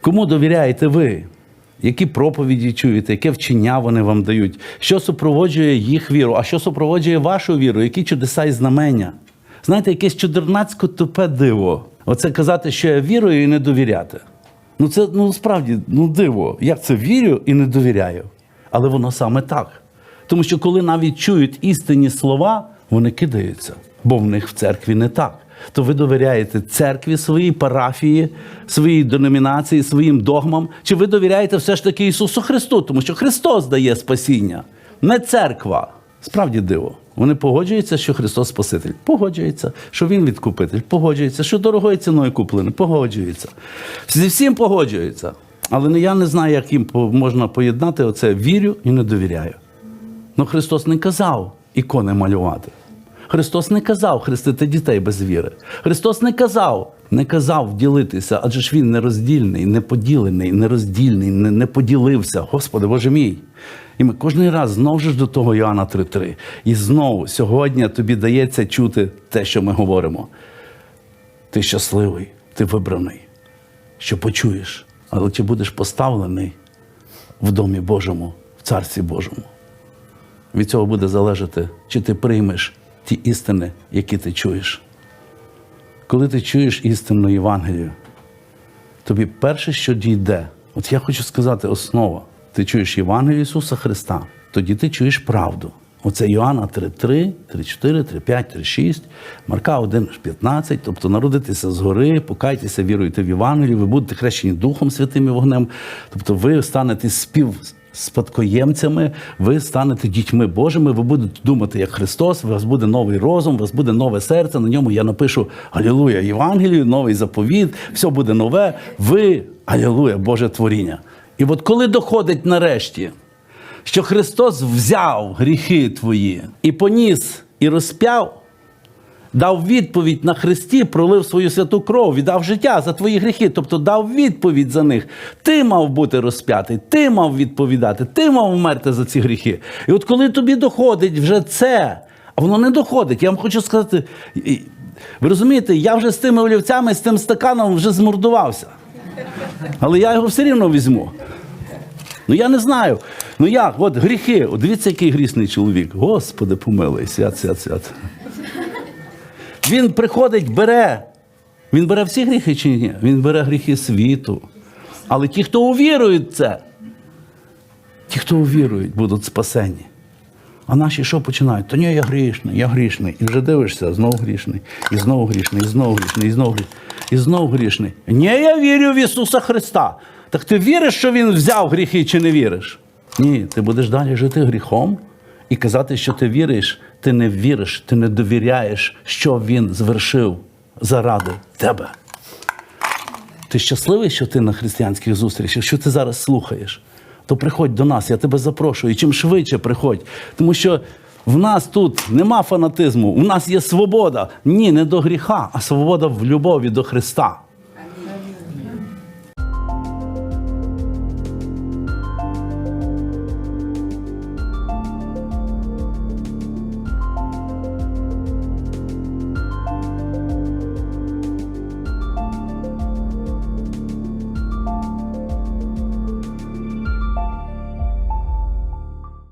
Кому довіряєте ви? Які проповіді чуєте, яке вчення вони вам дають? Що супроводжує їх віру? А що супроводжує вашу віру? Які чудеса і знамення? Знаєте, якесь чудернацько тупе диво. Оце казати, що я вірую і не довіряти. Ну це ну справді ну диво. Як це вірю і не довіряю? Але воно саме так. Тому що коли навіть чують істинні слова, вони кидаються, бо в них в церкві не так. То ви довіряєте церкві, своїй парафії, своїй деномінації, своїм догмам, чи ви довіряєте все ж таки Ісусу Христу, тому що Христос дає спасіння, не церква. Справді диво. Вони погоджуються, що Христос Спаситель. Погоджуються, що Він відкупитель, погоджуються, що дорогою ціною куплений, погоджуються. Зі всім погоджуються. Але я не знаю, як їм можна поєднати оце вірю і не довіряю. Ну Христос не казав ікони малювати. Христос не казав хрестити дітей без віри. Христос не казав, не казав ділитися, адже ж він нероздільний, неподілений, нероздільний, не, не поділився. Господи, Боже мій. І ми кожен раз знову ж до того Іоанна 3.3. І знову сьогодні тобі дається чути те, що ми говоримо. Ти щасливий, ти вибраний, що почуєш, але чи будеш поставлений в домі Божому, в Царстві Божому? Від цього буде залежати, чи ти приймеш ті істини, які ти чуєш. Коли ти чуєш істинну Євангелію, тобі перше, що дійде, от я хочу сказати основа. Ти чуєш Євангелію Ісуса Христа, тоді ти чуєш правду. Оце Йоанна 3.3, 3.4, 3.5, 3.6, Марка 1, 15, тобто народитися згори, покайтеся, віруйте в Євангелію, ви будете хрещені Духом Святим і вогнем. Тобто ви станете спів спадкоємцями, ви станете дітьми Божими, ви будете думати як Христос, у вас буде новий розум, у вас буде нове серце. На ньому я напишу Алілуя Євангелію, новий заповіт, все буде нове. Ви, Алілуя, Боже творіння. І от коли доходить нарешті, що Христос взяв гріхи твої і поніс, і розп'яв, дав відповідь на Христі, пролив свою святу кров, віддав життя за твої гріхи, тобто дав відповідь за них. Ти мав бути розп'ятий, ти мав відповідати, ти мав вмерти за ці гріхи. І от коли тобі доходить вже це, а воно не доходить, я вам хочу сказати, ви розумієте, я вже з тими олівцями, з тим стаканом вже змордувався. Але я його все рівно візьму. Ну я не знаю. Ну як? От гріхи. От дивіться, який грісний чоловік. Господи, помилуй, свят, свят, свят. Він приходить, бере. Він бере всі гріхи чи ні? Він бере гріхи світу. Але ті, хто увірують це, ті, хто увірують, будуть спасені. А наші що починають? То ні, я грішний, я грішний. І вже дивишся, знову грішний, і знову грішний, і знову грішний, і знову грішний, і знову грішний. Ні, я вірю в Ісуса Христа. Так ти віриш, що Він взяв гріхи, чи не віриш? Ні, ти будеш далі жити гріхом і казати, що ти віриш, ти не віриш, ти не довіряєш, що Він звершив заради тебе. Ти щасливий, що ти на християнських зустрічах, що ти зараз слухаєш? То приходь до нас, я тебе запрошую. І чим швидше приходь. Тому що в нас тут нема фанатизму, у нас є свобода. Ні, не до гріха, а свобода в любові до Христа.